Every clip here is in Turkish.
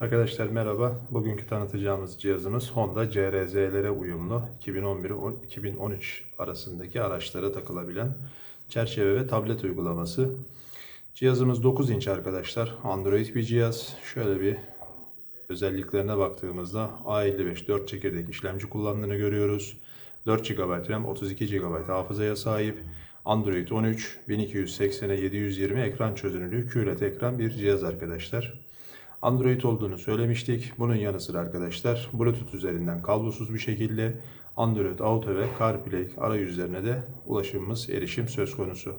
Arkadaşlar merhaba. Bugünkü tanıtacağımız cihazımız Honda CRZ'lere uyumlu 2011-2013 arasındaki araçlara takılabilen çerçeve ve tablet uygulaması. Cihazımız 9 inç arkadaşlar. Android bir cihaz. Şöyle bir özelliklerine baktığımızda A55 4 çekirdek işlemci kullandığını görüyoruz. 4 GB RAM, 32 GB hafızaya sahip. Android 13, 1280'e 720 ekran çözünürlüğü QLED ekran bir cihaz arkadaşlar. Android olduğunu söylemiştik. Bunun yanı sıra arkadaşlar Bluetooth üzerinden kablosuz bir şekilde Android Auto ve CarPlay arayüzlerine de ulaşımımız, erişim söz konusu.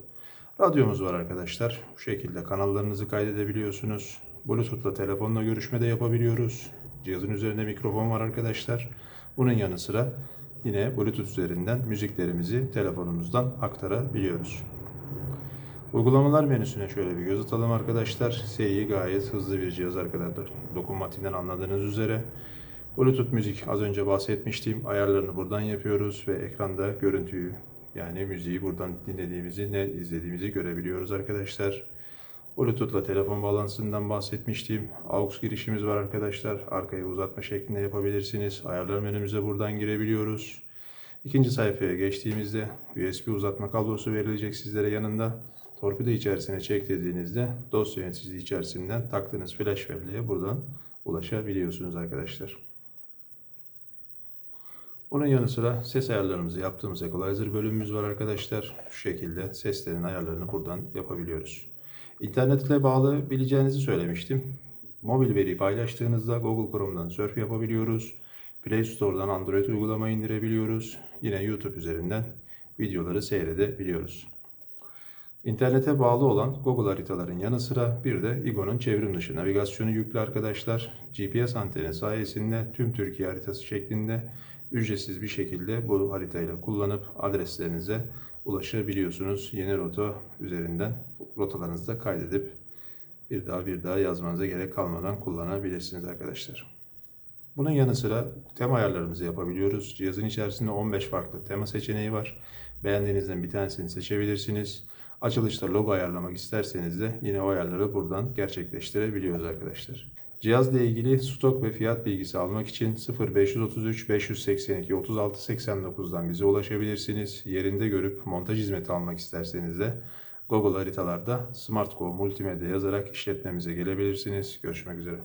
Radyomuz var arkadaşlar. Bu şekilde kanallarınızı kaydedebiliyorsunuz. Bluetooth'la telefonla görüşme de yapabiliyoruz. Cihazın üzerinde mikrofon var arkadaşlar. Bunun yanı sıra yine Bluetooth üzerinden müziklerimizi telefonumuzdan aktarabiliyoruz. Uygulamalar menüsüne şöyle bir göz atalım arkadaşlar. Seri gayet hızlı bir cihaz arkadaşlar. Dokunmatiğinden anladığınız üzere. Bluetooth müzik az önce bahsetmiştim. Ayarlarını buradan yapıyoruz ve ekranda görüntüyü yani müziği buradan dinlediğimizi ne izlediğimizi görebiliyoruz arkadaşlar. Bluetooth'la telefon bağlantısından bahsetmiştim. AUX girişimiz var arkadaşlar. Arkaya uzatma şeklinde yapabilirsiniz. Ayarlar menümüze buradan girebiliyoruz. İkinci sayfaya geçtiğimizde USB uzatma kablosu verilecek sizlere yanında. Torpido içerisine çektirdiğinizde dosya yöneticisi içerisinden taktığınız flash belleğe buradan ulaşabiliyorsunuz arkadaşlar. Bunun yanı sıra ses ayarlarımızı yaptığımız equalizer bölümümüz var arkadaşlar. Şu şekilde seslerin ayarlarını buradan yapabiliyoruz. İnternetle bağlı bileceğinizi söylemiştim. Mobil veri paylaştığınızda Google Chrome'dan surf yapabiliyoruz. Play Store'dan Android uygulama indirebiliyoruz. Yine YouTube üzerinden videoları seyredebiliyoruz. İnternete bağlı olan Google haritaların yanı sıra bir de İGO'nun çevrim dışı navigasyonu yüklü arkadaşlar. GPS anteni sayesinde tüm Türkiye haritası şeklinde ücretsiz bir şekilde bu haritayla kullanıp adreslerinize ulaşabiliyorsunuz. Yeni rota üzerinden rotalarınızı da kaydedip bir daha bir daha yazmanıza gerek kalmadan kullanabilirsiniz arkadaşlar. Bunun yanı sıra tema ayarlarımızı yapabiliyoruz. Cihazın içerisinde 15 farklı tema seçeneği var. Beğendiğinizden bir tanesini seçebilirsiniz. Açılışta logo ayarlamak isterseniz de yine o ayarları buradan gerçekleştirebiliyoruz arkadaşlar. Cihazla ilgili stok ve fiyat bilgisi almak için 0533 582 36 89'dan bize ulaşabilirsiniz. Yerinde görüp montaj hizmeti almak isterseniz de Google haritalarda SmartGo Multimedya yazarak işletmemize gelebilirsiniz. Görüşmek üzere.